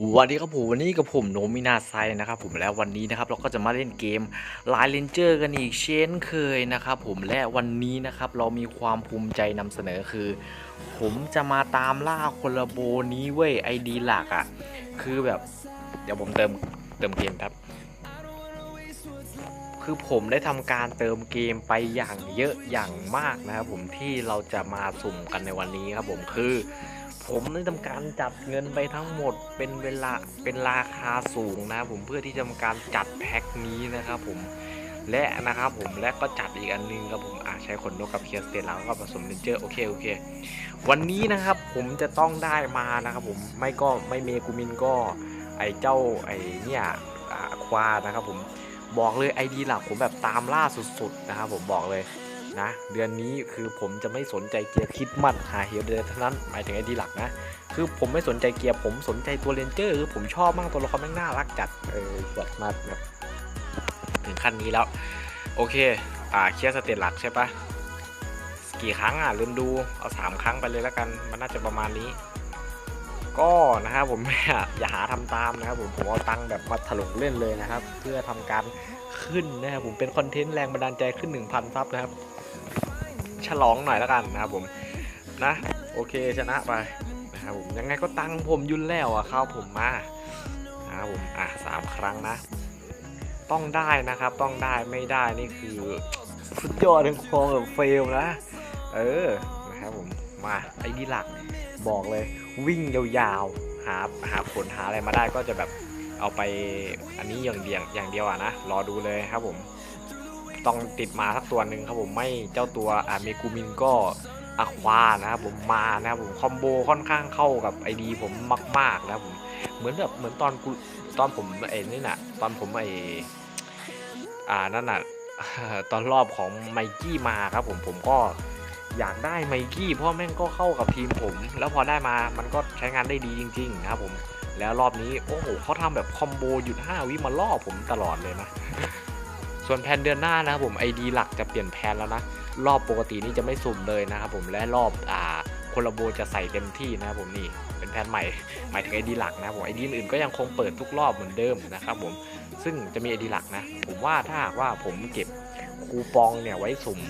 สวัสดีครับผมวันนี้กับผมโนมินาไซนะครับผมแล้ววันนี้นะครับเราก็จะมาเล่นเกมไลน์เลนเจอร์กันอีกเช่นเคยนะครับผมและวันนี้นะครับเรามีความภูมิใจนำเสนอคือ ผมจะมาตามล่าคนละโบนี้เว้ยไอดีหลักอะ่ะคือแบบเดี๋ยวผมเติมเติมเกมครับ คือผมได้ทำการเติมเกมไปอย่างเยอะอย่างมากนะครับผมที่เราจะมาสุ่มกันในวันนี้ครับผมคือ ผมได้ทำการจัดเงินไปทั้งหมดเป็นเวลาเป็นราคาสูงนะผมเพื่อที่จะทำการจัดแพ็คนี้นะครับผมและนะครับผมและก็จัดอีกอันนึงครับผมอะใช้ขนนกกับเคียสเตนแล้วก็ผสมเลนเจอร์โอเคโอเค วันนี้นะครับผมจะต้องได้มานะครับผมไม่ก็ไม่เมกูมินก็ไอเจ้าไอเนี่ยอ่าควานะครับผมบอกเลยไอดีหลักผมแบบตามล่าสุดๆนะครับผมบอกเลย นะ เดือนนี้คือผมจะไม่สนใจเกียร์คิดมันหาเฮียเดือนเท่านั้นหมายถึงไอ้ดีหลักนะ คือผมไม่สนใจเกียร์ผมสนใจตัวเรนเจอร์คือผมชอบมากตัวละครแม่งน่ารักจัดเออจัดมาแบบถึงขั้นนี้แล้ว โอเค อ่าเคลียร์สเตตหลักใช่ปะกี่ครั้งอะลืมดูเอาสามครั้งไปเลยแล้วกันมันน่าจะประมาณนี้ ก็นะครับผมอย่าหาทำตามนะครับผมผมเอาตังค์แบบมาถลุงเล่นเลยนะครับ เพื่อทำการขึ้นนะครับผมเป็นคอนเทนต์แรงบันดาลใจขึ้น 1,000 ซับนะครับ ฉลองหน่อยแล้วกันนะครับผมนะโอเคชนะไปนะครับผมยังไงก็ตังผมยุ่นแล้วอะเข้าผมมานะครับผมอะสามครั้งนะ ต้องได้นะครับ ต้องได้ไม่ได้นี่คือสุดยอดทั้งคองแบบเฟลนะ เออนะครับผมมาไอ้นี่หลักบอกเลยวิ่งยาวๆหาหาผลหาอะไรมาได้ก็จะแบบเอาไปอันนี้อย่างเดียวอย่างเดียวอะนะรอดูเลยครับผม ต้องติดมาสักตัวหนึ่งครับผมไม่เจ้าตัวอาเมกูมินก็อะควานะครับผมมานะครับผมคอมโบค่อนข้างเข้ากับไอดีผมมากๆนะครับผมเหมือนแบบเหมือนตอนกูตอนผมไอ้นี่น่ะ ตอนผมไออ่านั่นน่ะตอนรอบของไมกี้มาครับผมผมก็อยากได้ไมกี้เพราะแม่งก็เข้ากับทีมผม แล้วพอได้มามันก็ใช้งานได้ดีจริงๆนะครับผมแล้วรอบนี้โอ้โหเขาทำแบบคอมโบหยุด 5 วิมาล่อผมตลอดเลยนะ ส่วนแผนเดือนหน้านะครับผม ID หลักจะเปลี่ยนแผนแล้วนะ รอบปกตินี่จะไม่สุ่มเลยนะครับผมและรอบอ่าคนละโบจะใส่เต็มที่นะครับผมนี่เป็นแผนใหม่หมายถึง ID หลักนะครับผม ID อื่นก็ยังคงเปิดทุกรอบเหมือนเดิมนะครับผมซึ่งจะมี ID หลักนะ ผมว่าถ้าหากว่าผมเก็บคูปองเนี่ยไว้สุ่ม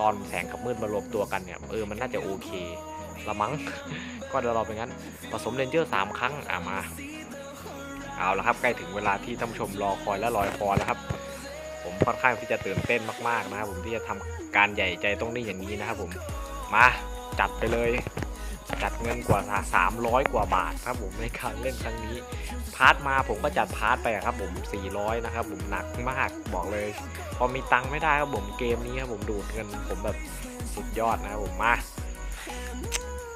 ตอนแสงกับมืดมารวมตัวกันเนี่ยเออมันน่าจะโอเคละมั้งก็เดี๋ยวเราไปงั้นผสมเรนเจอร์สามครั้งอะมา เอาละครับใกล้ถึงเวลาที่ท่านผู้ชมรอคอยและลอยคอแล้วครับ ค่อนข้างที่จะตื่นเต้นมากๆนะครับผมที่จะทำการใหญ่ใจต้องนี่อย่างนี้นะครับผมมาจัดไปเลยจัดเงินกว่า 300 กว่าบาทครับผมในการเล่นครั้งนี้ พาร์ทมาผมก็จัดพาร์ทไปครับผม 400 นะครับผมหนักมากบอกเลย พอมีตังค์ไม่ได้ครับผมเกมนี้ครับผมดูดเงินผมแบบสุดยอดนะครับผมมา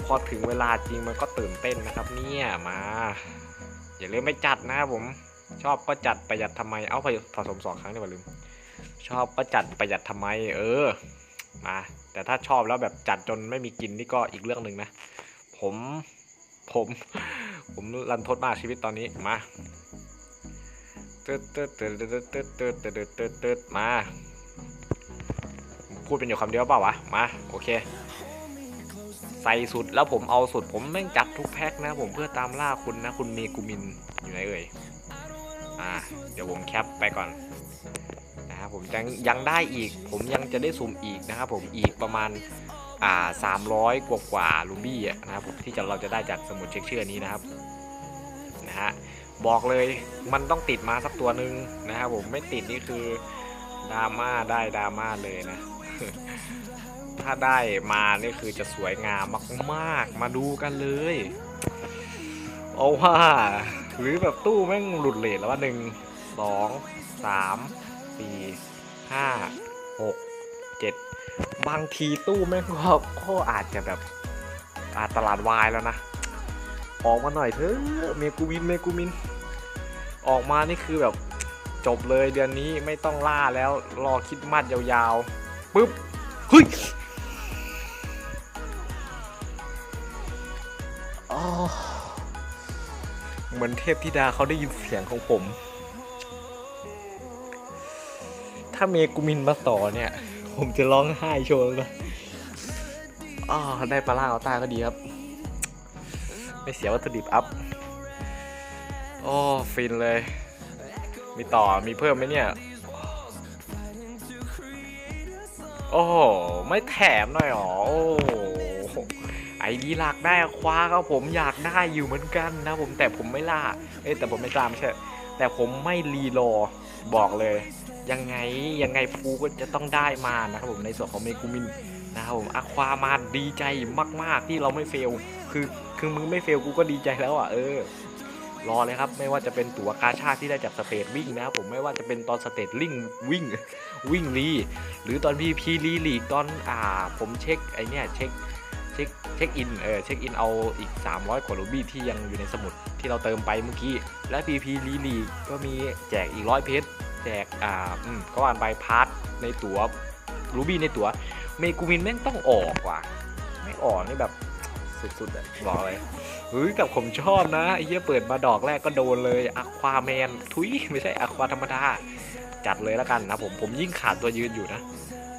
พอถึงเวลาจริงมันก็ตื่นเต้นนะครับ เนี่ยมาอย่าลืมไม่จัดนะครับผมชอบก็จัดประหยัดทำไมเอาผสมสองครั้งดีกว่าลืม ชอบก็จัดประหยัดทำไม เออมาแต่ถ้าชอบแล้วแบบจัดจนไม่มีกินนี่ก็อีกเรื่องหนึ่งนะ ผมผมผมรันทดมากชีวิตตอนนี้มาตึ๊ดตึ๊ดตึ๊ดตึ๊ดตึ๊ดตึ๊ดตึ๊ดตึ๊ดตึ๊ดตึ๊ดมาพูดเป็นอยู่คำเดียวเปล่าวะมาโอเค ใส่สุดแล้วผมเอาสุด ผมแม่งจัดทุกแพ็คนะผมเพื่อตามล่าคุณนะ คุณเมกูมินอยู่ไหนเอ่ยอ่าเดี๋ยวผมแคปไปก่อน ผมยังยังได้อีก ผมยังจะได้ซูมอีกนะครับผมอีกประมาณอ่าสามร้อยกว่ากว่าลูบี้นะครับผมที่จะเราจะได้จากสมุดเช็คเชื่อนี้นะครับนะฮะบอกเลยมันต้องติดมาสักตัวหนึ่งนะครับผมไม่ติดนี่คือดราม่าได้ดราม่าเลยนะ ถ้าได้มานี่คือจะสวยงามมากๆ มาดูกันเลยเอาว่าหรือแบบตู้แม่งหลุดเลทแล้วว่าหนึ่งสองสามสี่ ห้าหกเจ็ดบางทีตู้แม่งก็ก็อาจจะแบบอาตลาดวายแล้วนะ ออกมาหน่อยเถอะเมกูมินเมกูมิน ออกมานี่คือแบบจบเลยเดือนนี้ไม่ต้องล่าแล้วรอคิดมัดยาวๆปุ๊บเฮ้ยเหมือนเทพธิดาเขาได้ยินเสียงของผมาเมกุมินมาต่อเนี่ย ผมจะร้องไห้โชว์เลยอ๋อได้ปลาล่าเอาตาก็ดีครับ ไม่เสียวัตถุดิบอัพ โอ้ฟินเลย มีต่อมีเพิ่มไหมเนี่ย โอ้โห ไม่แถมหน่อยหรอโอ้ไอดีหลักได้คว้าครับผมอยากได้อยู่เหมือนกันนะผมแต่ผมไม่ล่า เอ้แต่ผมไม่ตามไม่ใช่ แต่ผมไม่รีโล บอกเลย ยังไงยังไงฟูก็จะต้องได้มานะครับผมในส่วนของเมกูมินนะครับผมอะความาดีใจมาก ๆ ที่เราไม่เฟล คือคือมึงไม่เฟลกูก็ดีใจแล้วอะเออรอเลยครับ ไม่ว่าจะเป็นตั๋วกาชาที่ได้จากสเตทวิ่งนะครับผมไม่ว่าจะเป็นตอนสเตทลิงวิ่งวิ่งรีหรือตอนพีพีรีลีกตอนอ่าผมเช็คไอเนี้ยเช็ค เช็คเช็คอินเออเช็คอินเอาอีก 300 กว่ารูบี้ที่ยังอยู่ในสมุดที่เราเติมไปเมื่อกี้ และ PP รีลีกก็มีแจกอีกร้อยเพชรแจกอ่าอืมก็อ่านใบพาร์ทในตั๋วรูบี้ในตั๋วเมกูมินแม่งต้องออกว่ะไม่ออกนี่แบบสุดๆอะบอกเลยเฮ้ยแต่ผมชอบนะไอ้เหี้ยเปิดมาดอกแรกก็โดนเลยอะควาแมนทุยไม่ใช่อะควาธรรมดาจัดเลยแล้วกันนะผมผมยิ่งขาดตัวยืนอยู่นะ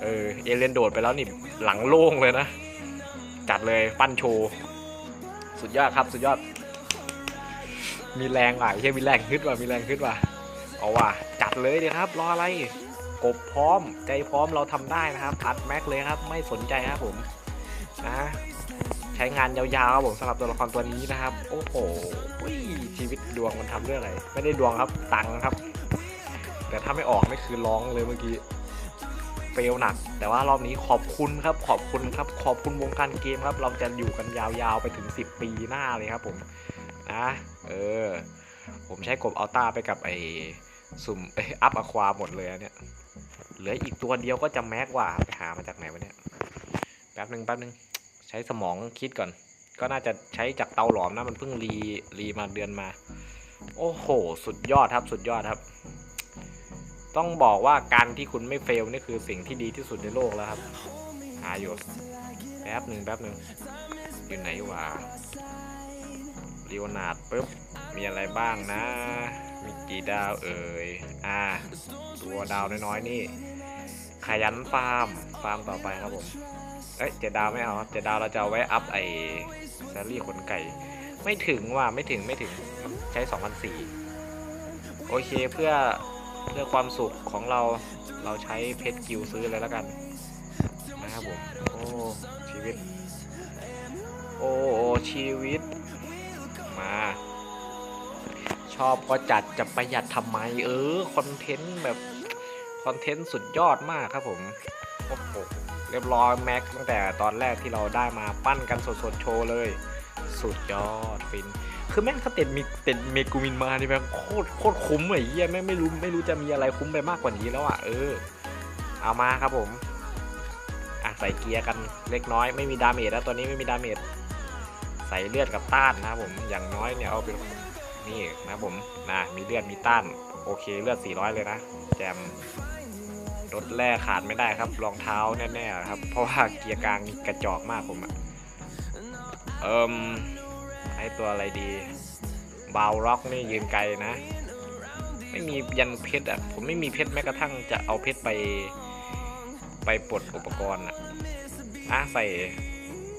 เออเอเลนโดดไปแล้วนี่หลังโล่งเลยนะ จัดเลยปั้นโชว์ สุดยอดครับสุดยอด มีแรงว่ะไอ้เหี้ยมีแรงขึ้นว่ะมีแรงขึ้นว่ะเอาว่ะจัดเลยดีครับ รออะไรกบพร้อมใจพร้อมเราทำได้นะครับอัดแม็กเลยครับ ไม่สนใจครับผมนะใช้งานยาวๆครับผมสำหรับตัวละครตัวนี้นะครับ โอ้โหอุ้ยชีวิตดวงมันทำเรื่องอะไร ไม่ได้ดวงครับตังค์ครับ แต่ถ้าไม่ออกนี่คือร้องเลยเมื่อกี้ เฟลหนัก แต่ว่ารอบนี้ขอบคุณครับขอบคุณครับขอบคุณวงการเกมครับ เราจะอยู่กันยาวๆไปถึง 10 ปีหน้าเลยครับผมนะเออผมใช้กบอัลต้าไปกับไอ้สุ่มเอ้ยอัพอะควาหมดเลยเนี่ยเหลืออีกตัวเดียวก็จะแม็กว่าไปหามาจากไหนวะเนี่ยแป๊บหนึ่งแป๊บหนึ่งใช้สมองคิดก่อน ก็น่าจะใช้จากเตาหลอมนะมันเพิ่งรีรีมาเดือนมา โอ้โห สุดยอดครับสุดยอดครับ ต้องบอกว่าการที่คุณไม่เฟลนี่คือสิ่งที่ดีที่สุดในโลกแล้วครับ หาอยู่แป๊บหนึ่งแป๊บหนึ่งอยู่ไหนวะลีโอนาดปุ๊บ มีอะไรบ้างนะ มีกี่ดาวเอ่ย อ่า ตัวดาวน้อยๆนี่ ขยันฟาร์ม ฟาร์มต่อไปครับผม เอ้ยเจดาวไม่เอาเจดาวเราจะเอาไว้อัพไอแซลลี่ขนไก่ ไม่ถึงว่ะ ไม่ถึงไม่ถึง ใช้ 2,004 โอเคเพื่อ เพื่อความสุขของเราเราใช้เพชรกิวซื้อเลยแล้วกัน นะครับผม โอ้ ชีวิต โอ้ชีวิต มา ชอบก็จัดจะประหยัดทำไม เออ คอนเทนต์แบบ คอนเทนต์สุดยอดมากครับผมโอ้โหเรียบร้อยแม็กตั้งแต่ตอนแรกที่เราได้มาปั้นกันสดๆโชว์เลย สุดยอดฟิน คือแม่งถ้าเต็ดมีเต็ดเมกูมินมานี่แม่งโคตรโคตรคุ้มไอ้เหี้ยแม่งไม่รู้ไม่รู้จะมีอะไรคุ้มไปมากกว่านี้แล้วอะเออ เอามาครับผมอะใส่เกียร์กันเล็กน้อยไม่มีดาเมจแล้วตัวนี้ไม่มีดาเมจใส่เลือดกับต้านนะผมอย่างน้อยเนี่ยเอาเป็นนี่นะผมนะมีเลือดมีต้าน โอเคเลือด 400 เลยนะ แจมรถแร่ขาดไม่ได้ครับรองเท้าแน่ๆครับ เพราะว่าเกียร์กลางกระจอกมากผมอะเอิม ให้ตัวอะไรดีบาวร็อกนี่ยืนไกลนะ ไม่มียันเพชรอะ ผมไม่มีเพชรแม้กระทั่งจะเอาเพชรไป ไปปลดอุปกรณ์อะอะใส่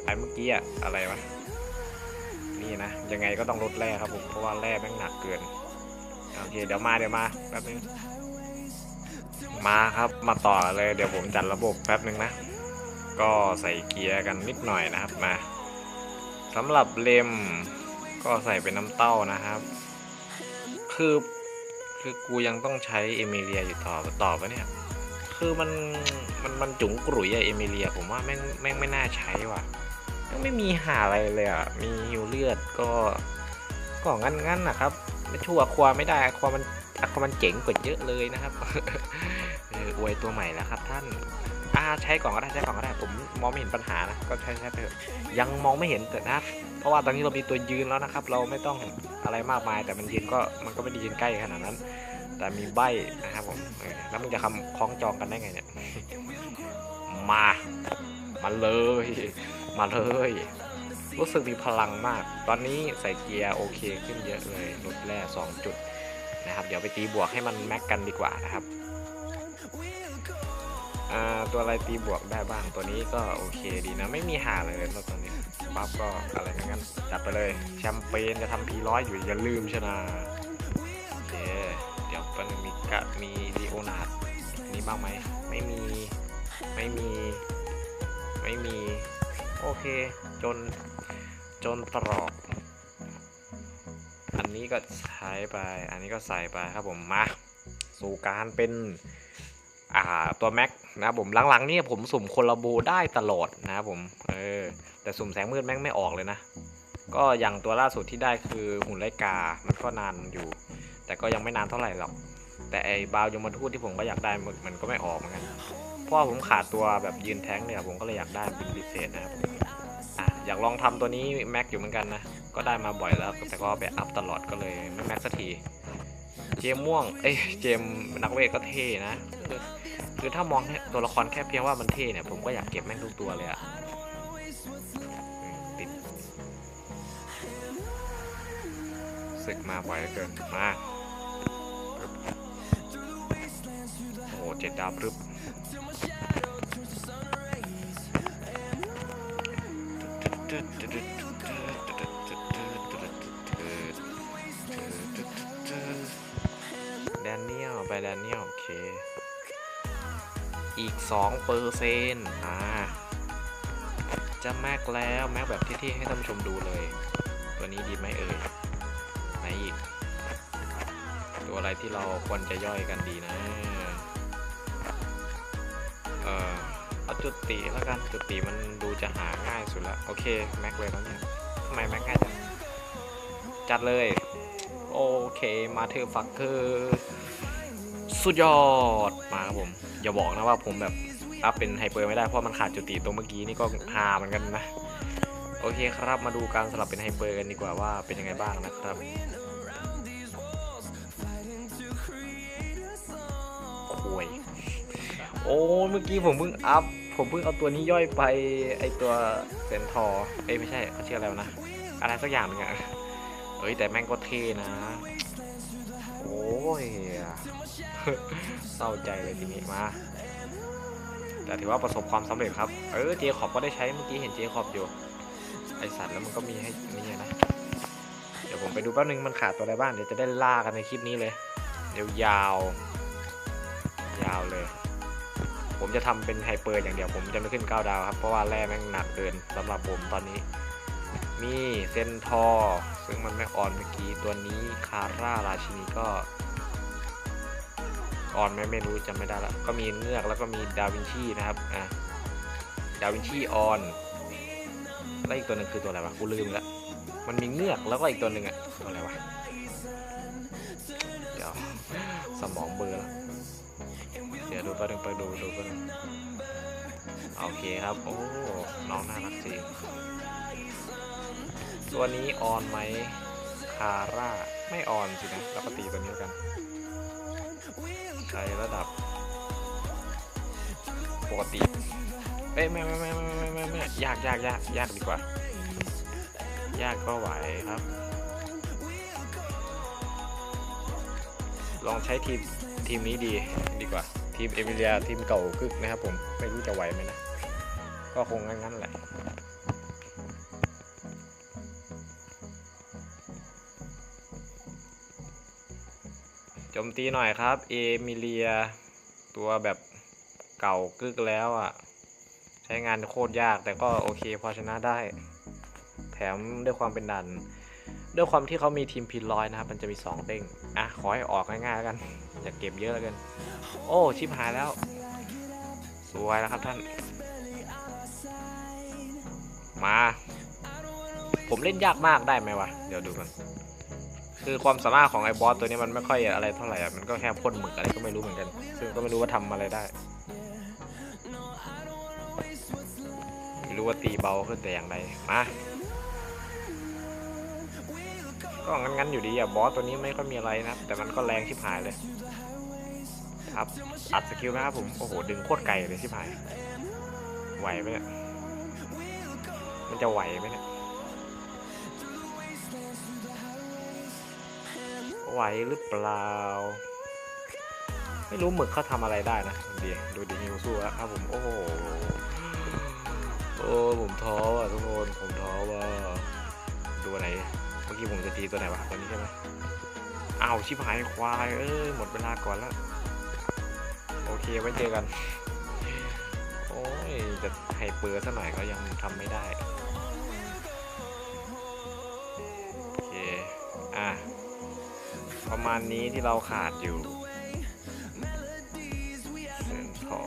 ไอ้เมื่อกี้อะอะไรวะนี่นะ ยังไงก็ต้องลดแร่ครับผม เพราะว่าแร่แม่งหนักเกิน โอเค เดี๋ยวมาเดี๋ยวมาแป๊บนึงมาครับมาต่อเลย เดี๋ยวผมจัดระบบแป๊บนึงนะ ก็ใส่เกียร์กันนิดหน่อยนะครับมา สำหรับเลมก็ใส่เป็นน้ำเต้านะครับ คือคือกูยังต้องใช้เอมิเลียอยู่ต่อต่อปะเนี่ย คือมันมันมันจุ๋งกรุ่ยอะเอมิเลีย ผมว่าแม่งแม่งไม่น่าใช้ว่ะแม่งไม่มีหาอะไรเลยอะมีฮิวเลือดก็ก็งั้นงั้นนะครับ ไม่ชั่วควาไม่ได้ความันความันเจ๋งกว่าเยอะเลยนะครับอออวยตัวใหม่แล้วครับท่าน อ่าใช้ก่อนก็ได้ใช้ก่อนก็ได้ผมมองไม่เห็นปัญหานะก็ใช้ใช้ไปเถอะยังมองไม่เห็นแต่นะเพราะว่าตอนนี้เรามีตัวยืนแล้วนะครับ เราไม่ต้องอะไรมากมาย แต่มันยืนก็มันก็ไม่ได้ยืนใกล้ขนาดนั้น แต่มีใบนะครับผมแล้วมึงจะคำคล้องจองกันได้ไงเนี่ยมามาเลยมาเลยรู้สึกมีพลังมาก ตอนนี้ใส่เกียร์โอเคขึ้นเยอะเลยลดแร่สองจุดนะครับ เดี๋ยวไปตีบวกให้มันแม็กกันดีกว่านะครับ ตัวอะไรตีบวกได้บ้างตัวนี้ก็โอเคดีนะ ไม่มีหาเลยแล้วตอนนี้ปั๊บก็อะไรงั้นจัดไปเลยแชมเปญจะทำพีร้อยอยู่อย่าลืมชนะกับมีลีโอนาร์ดมีบ้างไหมไม่มีไม่มีไม่มีโอเคจนจนตรอกอันนี้ก็ใช้ไป อันนี้ก็ใส่ไปครับผมมาสู่การเป็น อ่าตัวแม็กนะครับผมหลังๆนี่ผมสุ่มโคลาโบได้ตลอดนะครับผมเออแต่สุ่มแสงมืดแม่งไม่ออกเลยนะ ก็อย่างตัวล่าสุดที่ได้คือหุ่นไลกา มันก็นานอยู่ แต่ก็ยังไม่นานเท่าไหร่หรอก แต่ไอ้บาวยมทูตที่ผมก็อยากได้มันมันก็ไม่ออกเหมือนกันเพราะว่าผมขาดตัวแบบยืนแท้งเนี่ยผมก็เลยอยากได้เป็นพิเศษนะครับอะอยากลองทำตัวนี้แม็กอยู่เหมือนกันนะ ก็ได้มาบ่อยแล้วแต่ก็ไปอัพตลอดก็เลยไม่แม็กสักที เจมม่วง เอ้ยเจมนักเวทก็เท่นะ คือคือถ้ามองแค่ตัวละครแค่เพียงว่ามันเท่เนี่ย ผมก็อยากเก็บแม่งทุกตัวเลยอะติดศึกมาบ่อยเหลือเกินมาปึ๊บโอ้โหเจ็ดดาวปึ๊บแดเนียลไปแดเนียลโอเค อีก2เปอร์เซ็นต์อ่าจะแม็กแล้วแม็กแบบที่ๆให้ท่านผู้ชมดูเลย ตัวนี้ดีไหมเอ่ยไหนอีก ตัวอะไรที่เราควรจะย่อยกันดีนะ เออเอาจุดตีแล้วกันจุดตีมันดูจะหาง่ายสุดละโอเคแม็กเลยแล้วเนี่ยทำไมแม็กง่ายจังจัดเลย โอเคมาเธอฟักเกอ สุดยอดมาครับผม อย่าบอกนะว่าผมแบบอัพเป็นไฮเปอร์ไม่ได้เพราะมันขาดจุดตีตรงเมื่อกี้นี่ก็ฮาเหมือนกันนะ โอเคครับมาดูการสลับเป็นไฮเปอร์กันดีกว่าว่าเป็นยังไงบ้างนะครับคุยโอ้เมื่อกี้ผมเพิ่งอัพผมเพิ่งเอาตัวนี้ย่อยไปไอตัวเซนทอเอ้ยไม่ใช่เขาชื่ออะไรวนะ อะไรสักอย่างนึงอะเอ้ยแต่แม่งก็เท่นะ ยเศร้าใจเลยทีนี้มา แต่ถือว่าประสบความสำเร็จครับ เออเจคอบก็ได้ใช้เมื่อกี้เห็นเจคอบอยู่ ไอสัตว์แล้วมันก็มีให้นี่นะ เดี๋ยวผมไปดูแป๊บนึงมันขาดตัวอะไรบ้าง เดี๋ยวจะได้ล่ากันในคลิปนี้เลย เดี๋ยวยาว ยาวเลย ผมจะทำเป็นไฮเปอร์อย่างเดียว ผมจะไม่ขึ้น9ดาวครับ เพราะว่าแร่แม่งหนักเกินสำหรับผมตอนนี้ มีเซนทอร์ซึ่งมันไม่ออนเมื่อกี้ตัวนี้คาร่าราชินีก็ออนไหมไม่รู้จำไม่ได้ละก็มีเงือกแล้วก็มีดาวินชีนะครับอะดาวินชีออนแล้วอีกตัวหนึ่งคือตัวอะไรวะกูลืมละมันมีเงือกแล้วก็อีกตัวหนึ่งอะตัวอะไรวะเดี๋ยวสมองเบลอละเดี๋ยวดูแป๊บนึงไปดูดูแป๊บนึงโอเคครับโอ้น้องน่ารักจริง ตัวนี้ออนไหมคาร่า ไม่ออนสินะแล้วก็ตีตัวนี้แล้วกัน ใช้ระดับ ปกติเอ้ยไม่ไม่ไม่ไม่ไม่ไม่ไม่ยากยากยากยากดีกว่า ยากก็ไหวครับ ลองใช้ทีมทีมนี้ดีดีกว่า ทีมเอมิเลียทีมเก่ากึกนะครับผม ไม่รู้จะไหวไหมนะ ก็คงงั้นๆแหละ จมตีหน่อยครับ เอมิเลีย ตัวแบบเก่ากึกแล้วอะ่ะ ใช้งานโคตรยากแต่ก็โอเคพอชนะได้ แถมด้วยความเป็นดัน ด้วยความที่เขามีทีมพินร้อยนะครับ มันจะมี 2 เด้ง อะ ขอให้ออกง่ายๆแล้วกัน อย่าเก็บเยอะแล้วกัน โอ้ ชิบหายแล้ว สวยแล้วครับท่าน มา ผมเล่นยากมากได้ไหมวะ เดี๋ยวดูกัน คือความสามารถของไอ้บอสตัวนี้มันไม่ค่อยอะไรเท่าไหร่อะมันก็แค่พ่นหมึกอะไรก็ไม่รู้เหมือนกัน ซึ่งก็ไม่รู้ว่าทำอะไรได้ไม่รู้ว่าตีเบาขึ้นแต่อย่างไรมาก็งั้นๆอยู่ดีอะบอสตัวนี้ไม่ค่อยมีอะไรนะครับ แต่มันก็แรงชิบหายเลยครับอัดสกิลนะครับผมโอ้โหดึงโคตรไกลเลยชิบหายไหวไหมเนี่ยมันจะไหวไหมเนี่ย ไหวหรือเปล่า ไม่รู้หมึกเขาทำอะไรได้นะดีดูดิฮิวสู้แล้วครับผมโอ้โหโอ้ผมท้อว่ะทุกคนผมท้อว่ะดูอันไหนเมื่อกี้ผมจะตีตัวไหนวะตัวนี้ใช่ไหมอ้าวชิบหายควายเอ้ยหมดเวลาก่อนแล้วโอเคไว้เจอกัน โอ้ยจะให้เปิดซะหน่อยก็ยังทำไม่ได้ โอเค อะ ประมาณนี้ที่เราขาดอยู่เซนทอ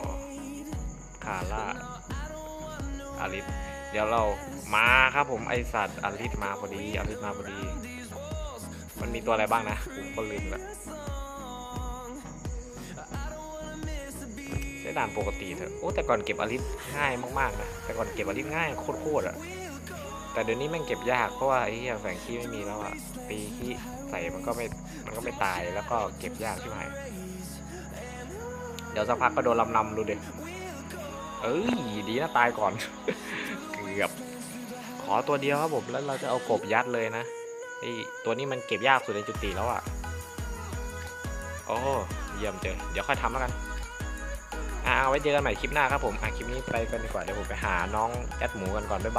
คาร่าอาริสเดี๋ยวเรามาครับผมไอสัตว์อาริสมาพอดีอาริสมาพอดี มันมีตัวอะไรบ้างนะ ผมก็ลืมล้วใช้ด่านปกติเถอะโอ้แต่ก่อนเก็บอาริสง่ายมากๆนะแต่ก่อนเก็บอาริสง่ายโคตรๆอะ แต่เดี๋ยวนี้แม่งเก็บยากเพราะว่าไอ้เหี้ยแฝงขี้ไม่มีแล้วอะตีขี้ใส่มันก็ไม่มันก็ไม่ตายแล้วก็เก็บยากใช่ไหมเดี๋ยวสักพักก็โดนลำนำดูเด็เอ้ยดีนะตายก่อน เกือบ ขอตัวเดียวครับผมแล้วเราจะเอากบยัดเลยนะไอตัวนี้มันเก็บยากสุดในจุติแล้วอะ่ะโอ้เยี่ยมเจอเดี๋ยวค่อยทำแล้วกันอ่าเอาไว้เจอกันใหม่คลิปหน้าครับผมอะคลิปนี้ไปกันดีกว่าเดี๋ยวผมไปหาน้องแอดหมูกันก่อนบ๊ายบาย